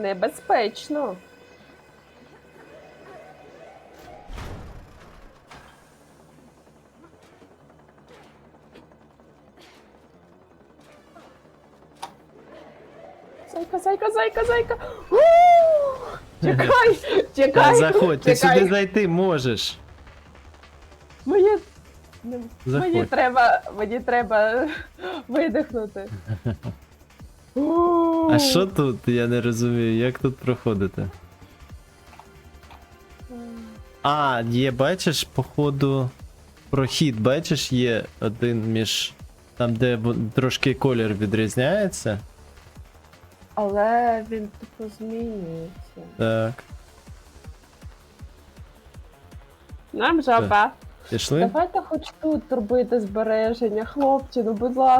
Небезпечно. Зайка, зайка, зайка, зайка. У! Чекай, чекай. заходь, ти чекай. сюди зайти можеш. Мені, Заходь. мені треба, мені треба видихнути. А що тут? Я не розумію, як тут проходити? А, є, бачиш, походу, прохід, бачиш, є один між. Там, де трошки колір відрізняється. Але він типу змінюється. Так. Нам жаба. Пішли? Давайте хоч тут робити збереження, хлопці, ну будь ласка.